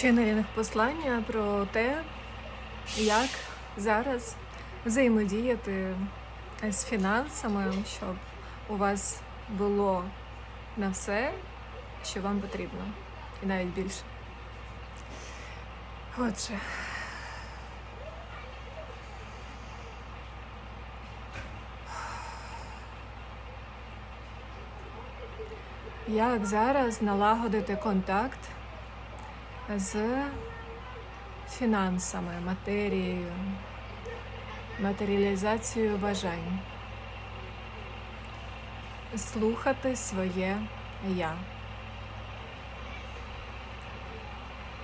Ченнелінг послання про те, як зараз взаємодіяти з фінансами, щоб у вас було на все, що вам потрібно, і навіть більше. Отже. Як зараз налагодити контакт з фінансами, матерією, матеріалізацією бажань, слухати своє я,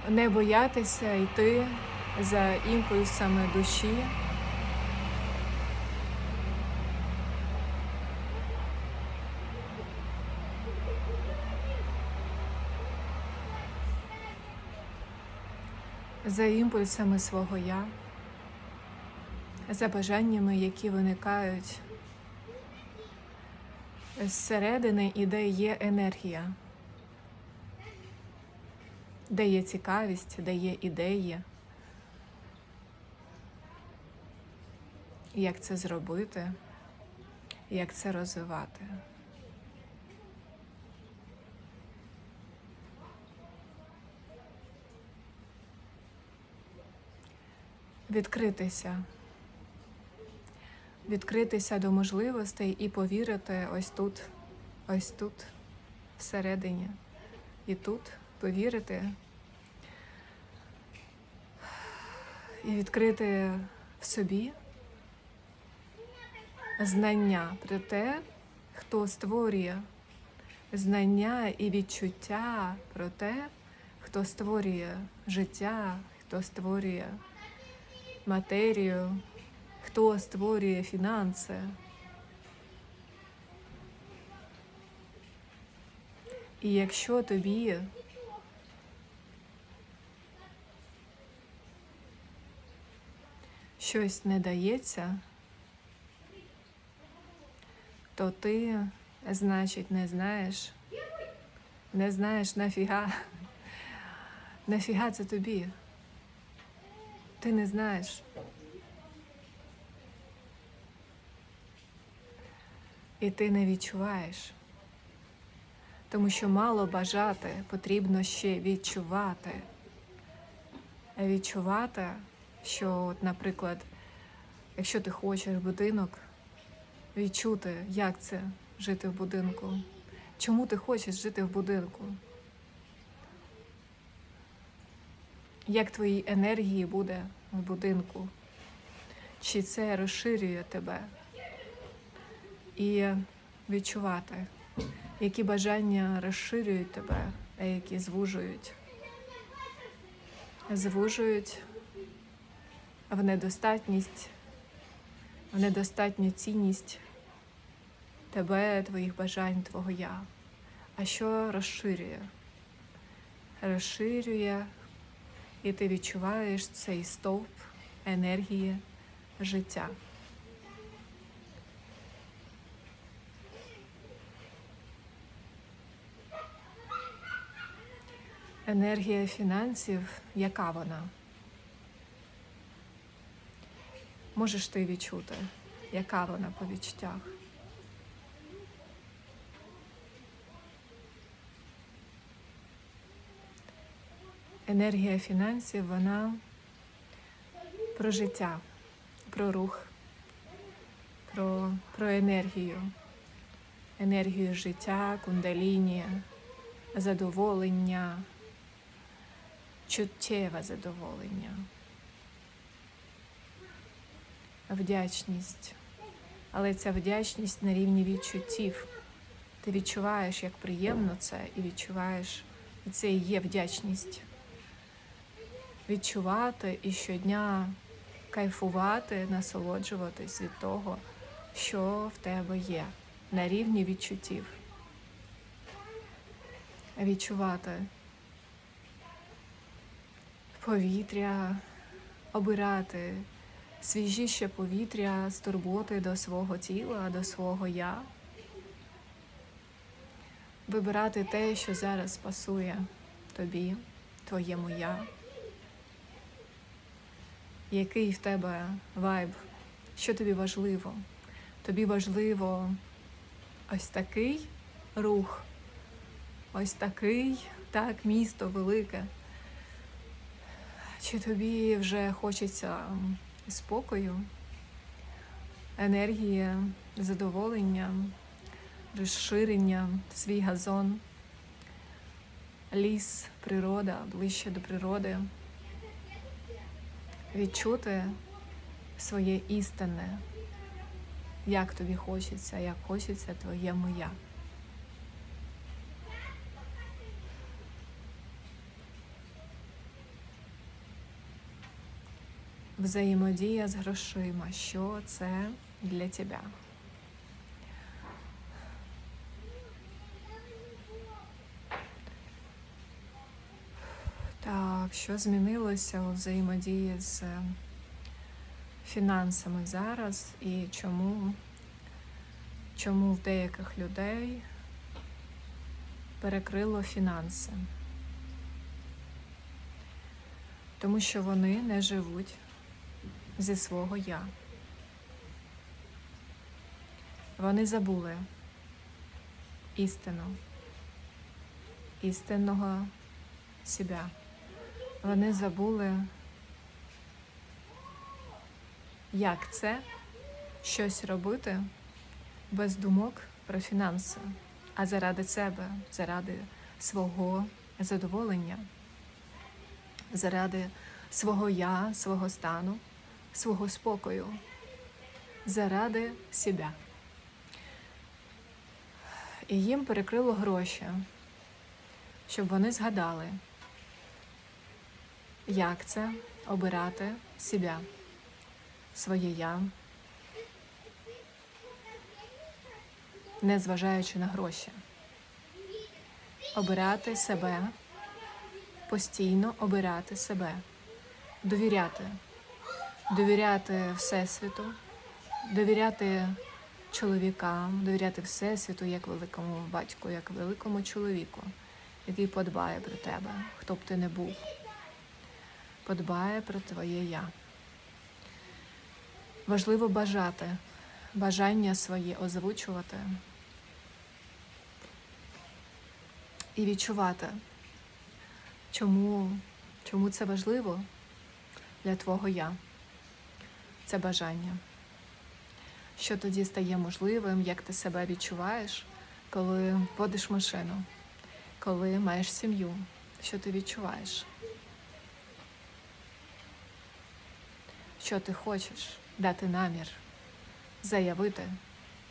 не боятися йти за імпульсами душі. За імпульсами свого я, за бажаннями, які виникають зсередини і де є енергія, де є цікавість, де є ідеї. Як це зробити, як це розвивати. Відкритися, відкритися до можливостей і повірити ось тут, ось тут, всередині. І тут повірити. І відкрити в собі знання про те, хто створює. Знання і відчуття про те, хто створює життя, хто створює матерію, хто створює фінанси. І якщо тобі щось не дається, то ти, значить, не знаєш, не знаєш нафіга, нафіга це тобі. Ти не знаєш. І ти не відчуваєш. Тому що мало бажати, потрібно ще відчувати. Відчувати, що, от, наприклад, якщо ти хочеш будинок, відчути, як це жити в будинку. Чому ти хочеш жити в будинку? Як твої енергії буде в будинку, чи це розширює тебе і відчувати, які бажання розширюють тебе, а які звужують, звужують в недостатність, в недостатню цінність тебе, твоїх бажань, твого я. А що розширює? Розширює і ти відчуваєш цей стовп енергії життя. Енергія фінансів, яка вона? Можеш ти відчути, яка вона по відчуттях? Енергія фінансів, вона про життя, про рух, про, про енергію, енергію життя, кундаліні, задоволення, чуттєве задоволення, вдячність. Але ця вдячність на рівні відчуттів. Ти відчуваєш, як приємно це, і відчуваєш, і це і є вдячність відчувати і щодня кайфувати, насолоджуватись від того, що в тебе є на рівні відчуттів. Відчувати повітря, обирати свіжіще повітря з турботи до свого тіла, до свого я. Вибирати те, що зараз пасує тобі твоєму я? Який в тебе вайб? Що тобі важливо? Тобі важливо ось такий рух, ось такий, так, місто велике. Чи тобі вже хочеться спокою, енергії, задоволення, розширення, свій газон, ліс, природа, ближче до природи, відчути своє істинне, як тобі хочеться, як хочеться твоє моя. Взаємодія з грошима. Що це для тебе? Що змінилося у взаємодії з е, фінансами зараз і чому, чому в деяких людей перекрило фінанси? Тому що вони не живуть зі свого я. Вони забули істину, істинного себе. Вони забули, як це щось робити без думок про фінанси, а заради себе, заради свого задоволення, заради свого я, свого стану, свого спокою, заради себе. І їм перекрило гроші, щоб вони згадали, як це обирати себе, своє я, не зважаючи на гроші. Обирати себе, постійно обирати себе, довіряти, довіряти Всесвіту, довіряти чоловікам, довіряти Всесвіту як великому батьку, як великому чоловіку, який подбає про тебе, хто б ти не був подбає про твоє я. Важливо бажати, бажання своє озвучувати і відчувати, чому, чому це важливо для твого я, це бажання. Що тоді стає можливим, як ти себе відчуваєш, коли водиш машину, коли маєш сім'ю, що ти відчуваєш? Що ти хочеш, дати намір, заявити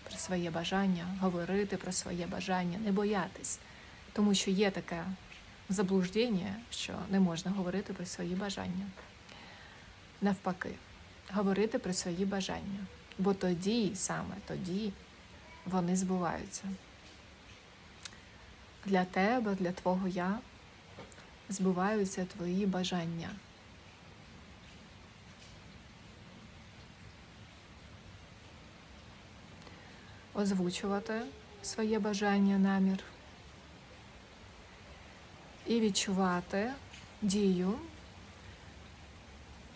про своє бажання, говорити про своє бажання, не боятись, тому що є таке заблуждення, що не можна говорити про свої бажання. Навпаки, говорити про свої бажання, бо тоді, саме тоді, вони збуваються. Для тебе, для твого я збуваються твої бажання. Озвучувати своє бажання, намір і відчувати дію,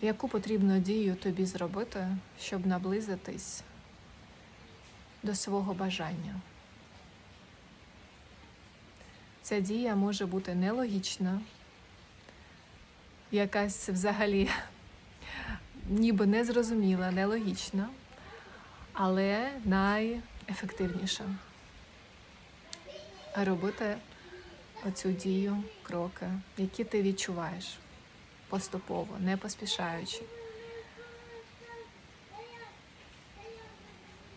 яку потрібно дію тобі зробити, щоб наблизитись до свого бажання. Ця дія може бути нелогічна, якась взагалі ніби незрозуміла, нелогічна, але найефективніша. Робити оцю дію, кроки, які ти відчуваєш поступово, не поспішаючи.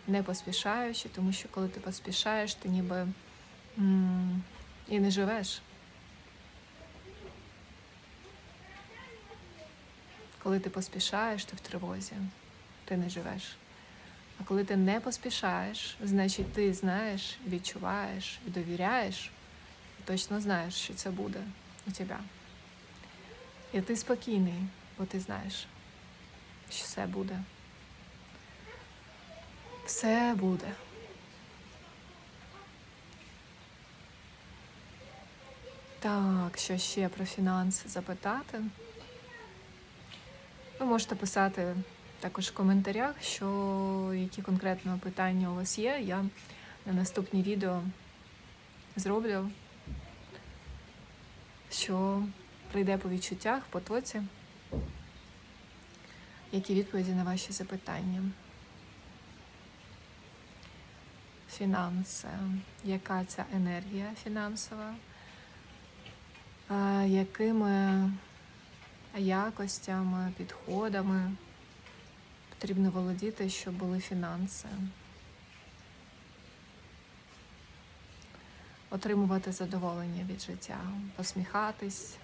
Не поспішаючи, тому що коли ти поспішаєш, ти ніби м- і не живеш. Коли ти поспішаєш, ти в тривозі, ти не живеш. А коли ти не поспішаєш, значить ти знаєш, відчуваєш і довіряєш, і точно знаєш, що це буде у тебе. І ти спокійний, бо ти знаєш, що все буде. Все буде. Так, що ще про фінанси запитати? Ви можете писати також в коментарях, що які конкретно питання у вас є. Я на наступні відео зроблю, що прийде по відчуттях, по тоці, які відповіді на ваші запитання. Фінанси, яка ця енергія фінансова, Е, якими якостями, підходами потрібно володіти, щоб були фінанси. Отримувати задоволення від життя, посміхатись,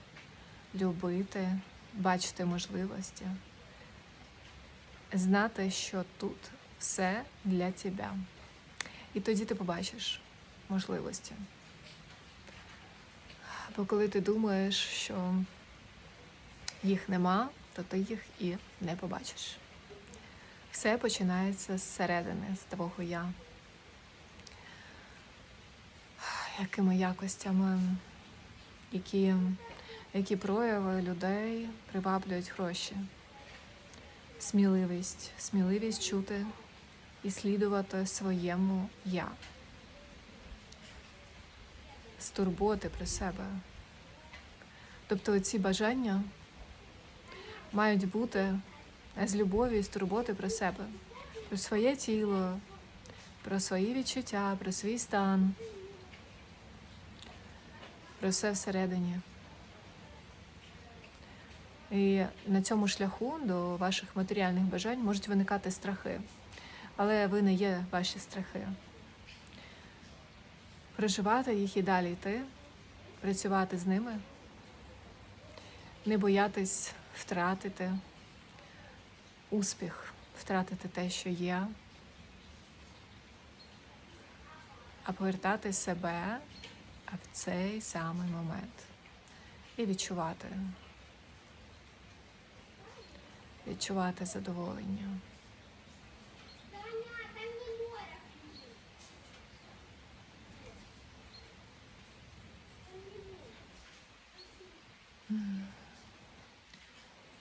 любити, бачити можливості, знати, що тут все для тебе. І тоді ти побачиш можливості. Бо коли ти думаєш, що їх нема, то ти їх і не побачиш. Все починається зсередини, з твого я. Якими якостями, які, які прояви людей приваблюють гроші. Сміливість, сміливість чути і слідувати своєму я. З турботи про себе. Тобто ці бажання мають бути з любові, з турботи про себе, про своє тіло, про свої відчуття, про свій стан, про все всередині. І на цьому шляху до ваших матеріальних бажань можуть виникати страхи, але ви не є ваші страхи. Проживати їх і далі йти, працювати з ними, не боятись втратити успіх, втратити те, що є, а повертати себе в цей самий момент і відчувати, відчувати задоволення.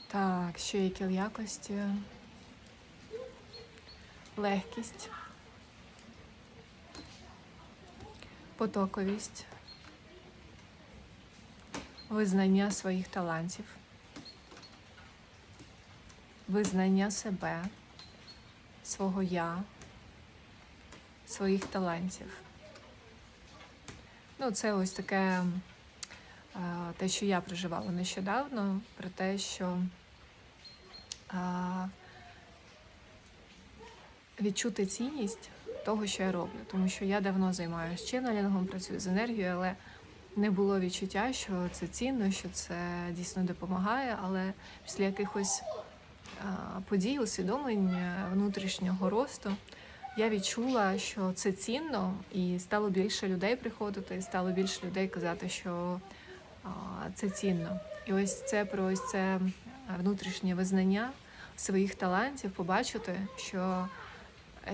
Так, ще які якості. Легкість, потоковість, визнання своїх талантів, визнання себе, свого я, своїх талантів. Ну, це ось таке те, що я проживала нещодавно, про те, що відчути цінність того, що я роблю. Тому що я давно займаюся ченнелінгом, працюю з енергією, але не було відчуття, що це цінно, що це дійсно допомагає. Але після якихось подій, усвідомлень е, внутрішнього росту. Я відчула, що це цінно, і стало більше людей приходити, і стало більше людей казати, що це цінно. І ось це про ось це внутрішнє визнання своїх талантів, побачити, що,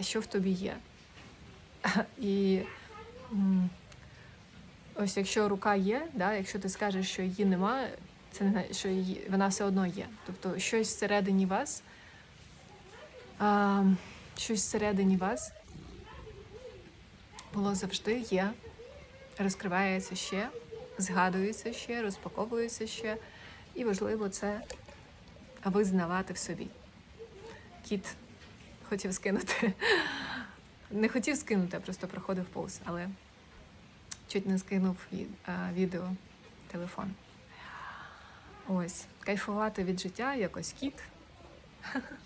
що в тобі є. І ось якщо рука є, да, якщо ти скажеш, що її немає, це не що її, вона все одно є. Тобто щось всередині вас. А, щось всередині вас було завжди є, розкривається ще, згадується ще, розпаковується ще, і важливо це визнавати в собі. Кіт хотів скинути. Не хотів скинути, а просто проходив повз, але чуть не скинув від, відео, телефон. Ось, кайфувати від життя, якось кіт.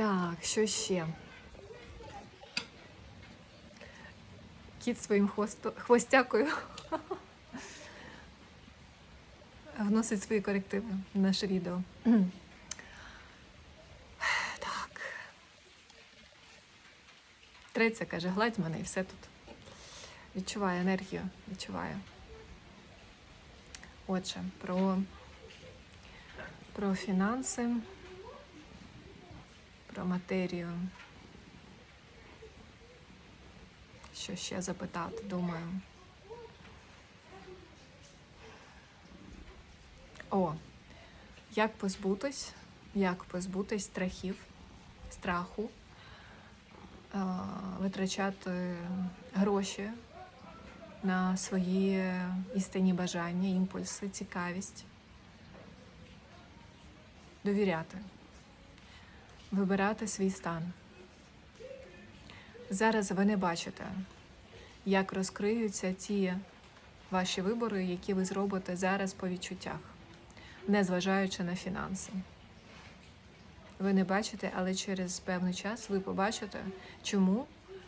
Так, що ще? Кіт своїм хвосто... хвостякою вносить свої корективи в наше відео. Так. Третя каже, гладь мене і все тут. Відчуваю енергію, відчуваю. Отже, про, про фінанси, про матерію. Що ще запитати, думаю. О, як позбутись, як позбутись страхів, страху, е, витрачати гроші на свої істинні бажання, імпульси, цікавість, довіряти, вибирати свій стан. Зараз ви не бачите, як розкриються ті ваші вибори, які ви зробите зараз по відчуттях, незважаючи на фінанси. Ви не бачите, але через певний час ви побачите, чому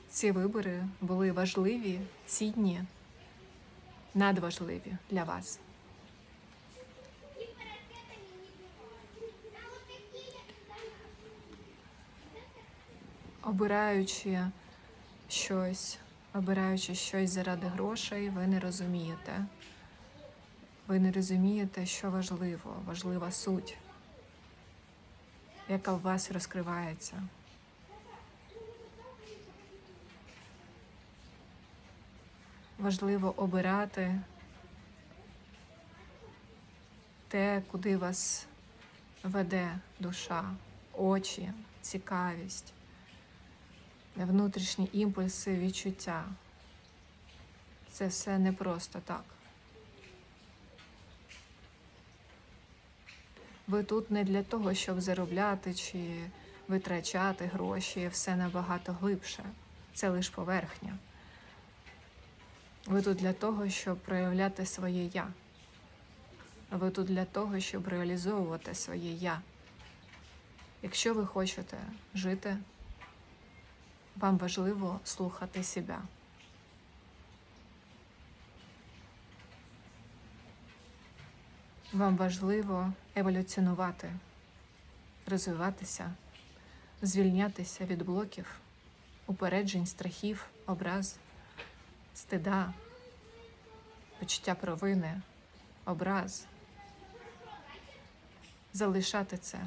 ці вибори були важливі, цінні, надважливі для вас. Обираючи щось, обираючи щось заради грошей, ви не розумієте. Ви не розумієте, що важливо, важлива суть, яка в вас розкривається. Важливо обирати те, куди вас веде душа, очі, цікавість, внутрішні імпульси, відчуття. Це все не просто так. Ви тут не для того, щоб заробляти чи витрачати гроші, все набагато глибше. Це лише поверхня. Ви тут для того, щоб проявляти своє я. Ви тут для того, щоб реалізовувати своє я. Якщо ви хочете жити, вам важливо слухати себе. Вам важливо еволюціонувати, розвиватися, звільнятися від блоків, упереджень, страхів, образ, стида, почуття провини, образ. Залишати це,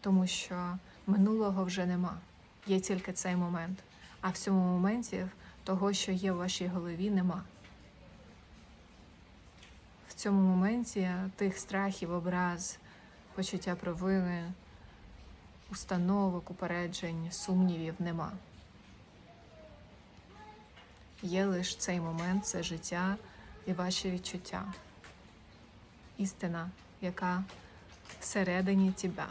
тому що минулого вже нема. Є тільки цей момент. А в цьому моменті того, що є в вашій голові, нема. В цьому моменті тих страхів, образ, почуття провини, установок, упереджень, сумнівів нема. Є лише цей момент, це життя і ваші відчуття. Істина, яка всередині тебе.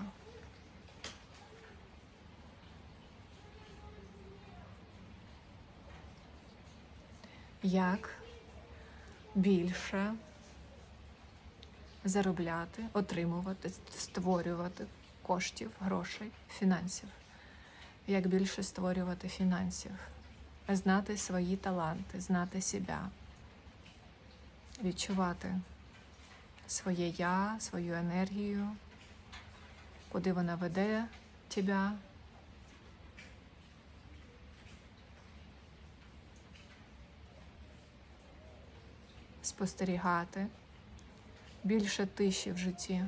Як більше заробляти, отримувати, створювати коштів, грошей, фінансів. Як більше створювати фінансів, знати свої таланти, знати себе, відчувати своє я, свою енергію, куди вона веде тебе. Спостерігати більше тиші в житті.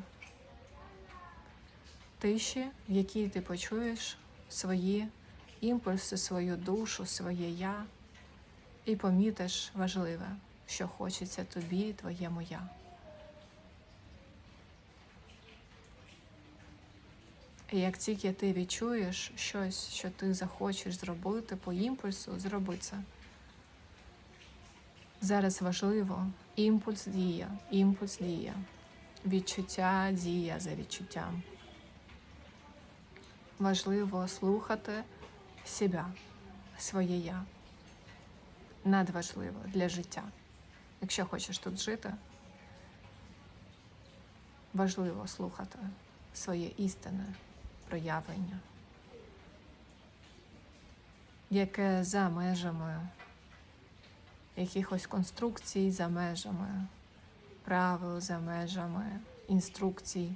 Тиші, в якій ти почуєш свої імпульси, свою душу, своє я, і помітиш важливе, що хочеться тобі, твоєму я. І як тільки ти відчуєш щось, що ти захочеш зробити по імпульсу, зроби це. Зараз важливо імпульс дія, імпульс дія, відчуття дія за відчуттям. Важливо слухати себе, своє я. Надважливо для життя. Якщо хочеш тут жити, важливо слухати своє істинне проявлення, яке за межами якихось конструкцій за межами, правил за межами інструкцій,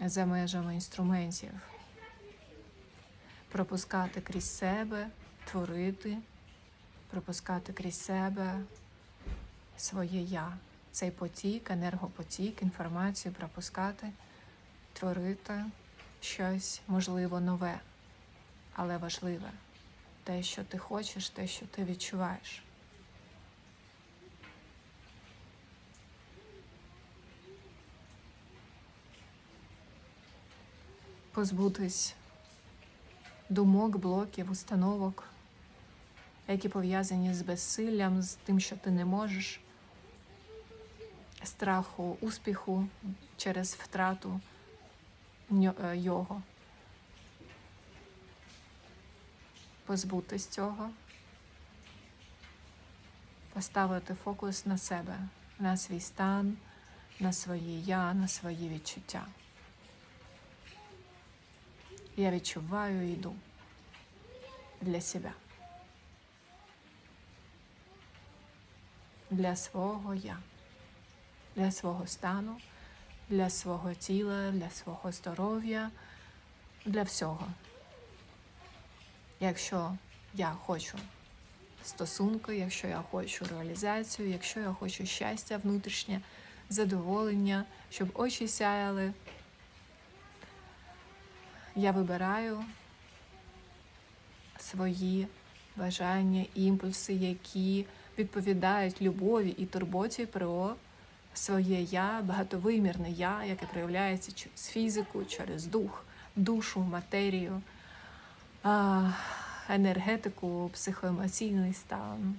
за межами інструментів, пропускати крізь себе, творити, пропускати крізь себе своє я, цей потік, енергопотік, інформацію пропускати, творити щось можливо нове, але важливе. Те, що ти хочеш, те, що ти відчуваєш. Позбутись думок, блоків, установок, які пов'язані з безсиллям, з тим, що ти не можеш, страху, успіху через втрату е, його. Позбутись цього, поставити фокус на себе, на свій стан, на своє я, на свої відчуття. Я відчуваю і йду для себе. Для свого я, для свого стану, для свого тіла, для свого здоров'я, для всього. Якщо я хочу стосунки, якщо я хочу реалізацію, якщо я хочу щастя внутрішнє, задоволення, щоб очі сяяли, я вибираю свої бажання, імпульси, які відповідають любові і турботі про своє я, багатовимірне я, яке проявляється через фізику, через дух, душу, матерію, енергетику, психоемоційний стан,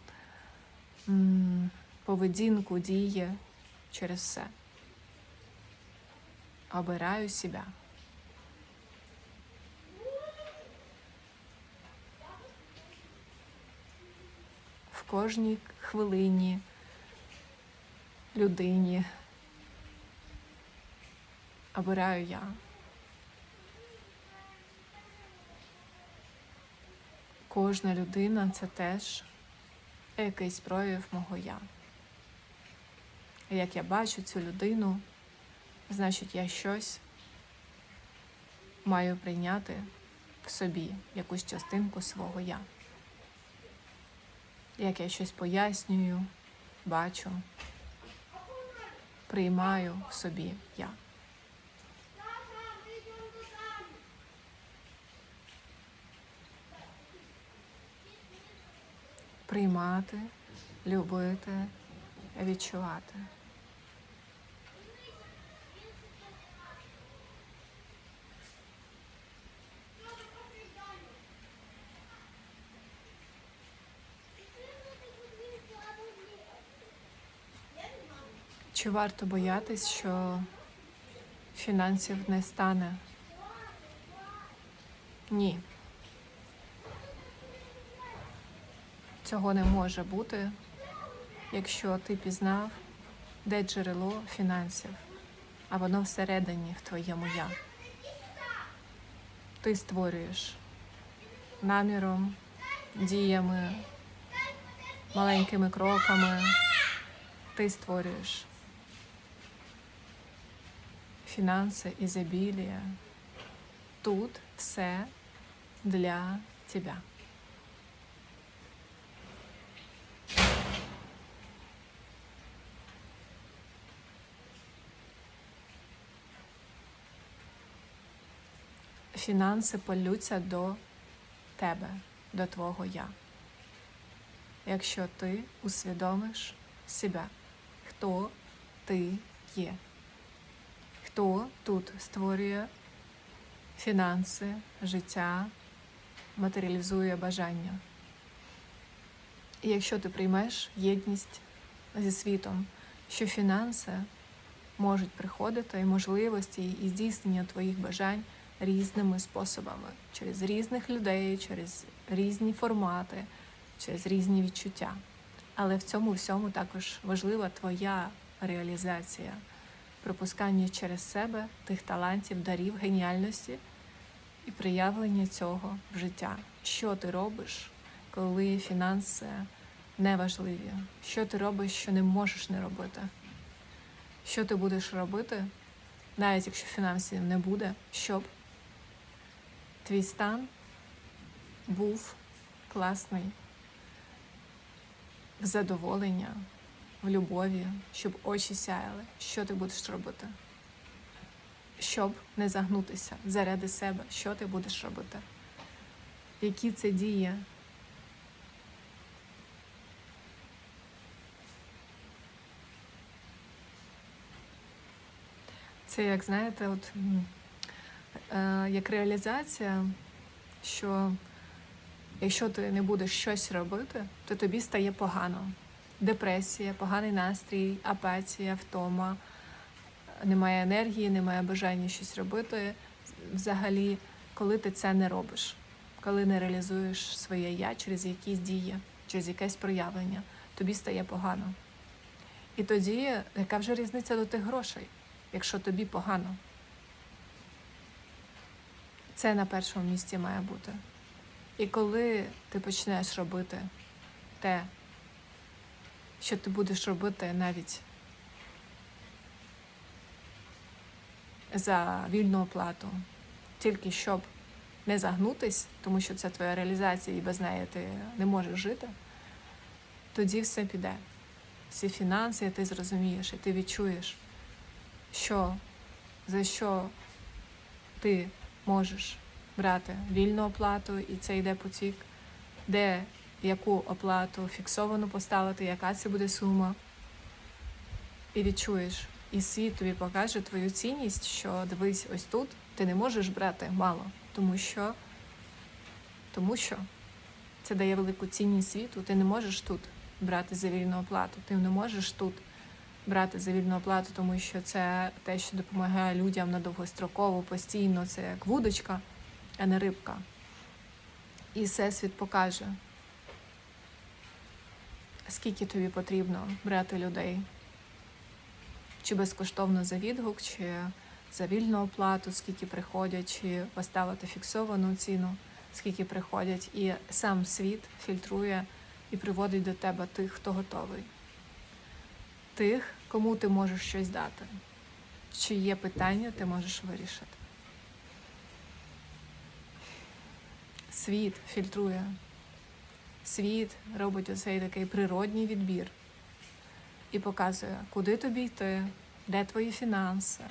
поведінку, дії через все. Обираю себе. в кожній хвилині, людині. Обираю я. Кожна людина це теж якийсь прояв мого я. Як я бачу цю людину, значить я щось маю прийняти в собі, якусь частинку свого я як я щось пояснюю, бачу, приймаю в собі я. Приймати, любити, відчувати. Чи варто боятись, що фінансів не стане? Ні. Цього не може бути, якщо ти пізнав, де джерело фінансів, а воно всередині в твоєму я. Ти створюєш наміром, діями, маленькими кроками. Ти створюєш фінанси, ізобілія. Тут все для тебе. Фінанси полються до тебе, до твого я. Якщо ти усвідомиш себе, хто ти є хто тут створює фінанси, життя, матеріалізує бажання. І якщо ти приймеш єдність зі світом, що фінанси можуть приходити і можливості і здійснення твоїх бажань різними способами, через різних людей, через різні формати, через різні відчуття. Але в цьому всьому також важлива твоя реалізація пропускання через себе тих талантів, дарів, геніальності і проявлення цього в життя. Що ти робиш, коли фінанси неважливі? Що ти робиш, що не можеш не робити? Що ти будеш робити, навіть якщо фінансів не буде, щоб твій стан був класний, в задоволення, в любові, щоб очі сяяли. Що ти будеш робити? Щоб не загнутися заради себе, що ти будеш робити? Які це дії? Це як знаєте, от як реалізація, що якщо ти не будеш щось робити, то тобі стає погано. Депресія, поганий настрій, апатія, втома, немає енергії, немає бажання щось робити. Взагалі, коли ти це не робиш, коли не реалізуєш своє я через якісь дії, через якесь проявлення, тобі стає погано. І тоді, яка вже різниця до тих грошей, якщо тобі погано? Це на першому місці має бути. І коли ти почнеш робити те, що ти будеш робити навіть за вільну оплату, тільки щоб не загнутись, тому що це твоя реалізація і без неї ти не можеш жити, тоді все піде. Всі фінанси, ти зрозумієш, і ти відчуєш, що за що ти можеш брати вільну оплату, і це йде потік, де яку оплату фіксовану поставити, яка це буде сума. І відчуєш, і світ тобі покаже твою цінність, що дивись, ось тут ти не можеш брати мало, тому що, тому що це дає велику цінність світу. Ти не можеш тут брати за вільну оплату. Ти не можеш тут брати за вільну оплату, тому що це те, що допомагає людям на довгостроково, постійно, це як вудочка, а не рибка. І всесвіт покаже, скільки тобі потрібно брати людей, чи безкоштовно за відгук, чи за вільну оплату, скільки приходять, чи поставити фіксовану ціну, скільки приходять, і сам світ фільтрує і приводить до тебе тих, хто готовий, тих, кому ти можеш щось дати, чи є питання, ти можеш вирішити. Світ фільтрує. Світ робить оцей такий природній відбір і показує, куди тобі йти, де твої фінанси.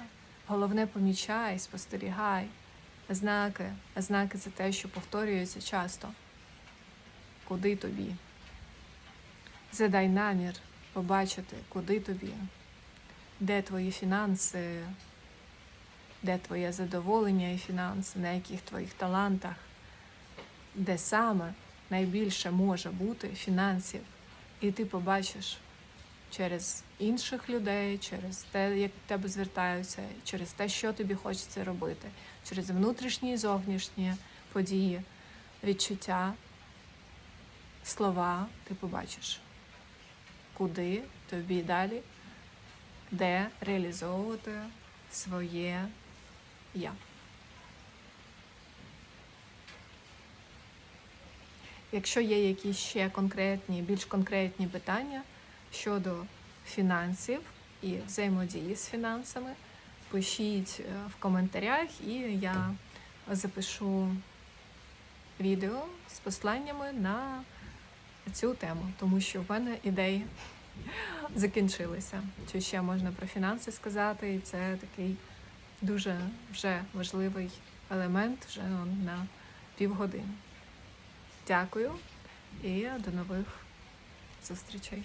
Головне, помічай, спостерігай. Знаки. Знаки це те, що повторюється часто. Куди тобі? Задай намір побачити, куди тобі, де твої фінанси, де твоє задоволення і фінанси, на яких твоїх талантах, де саме найбільше може бути фінансів, і ти побачиш через інших людей, через те, як до тебе звертаються, через те, що тобі хочеться робити, через внутрішні і зовнішні події, відчуття, слова, ти побачиш, куди тобі далі, де реалізовувати своє я. Якщо є якісь ще конкретні, більш конкретні питання щодо фінансів і взаємодії з фінансами, пишіть е, в коментарях, і я запишу відео з посланнями на цю тему, тому що в мене ідеї закінчилися. Чи ще можна про фінанси сказати, і це такий дуже вже важливий елемент вже на півгодини. Дякую і до нових зустрічей.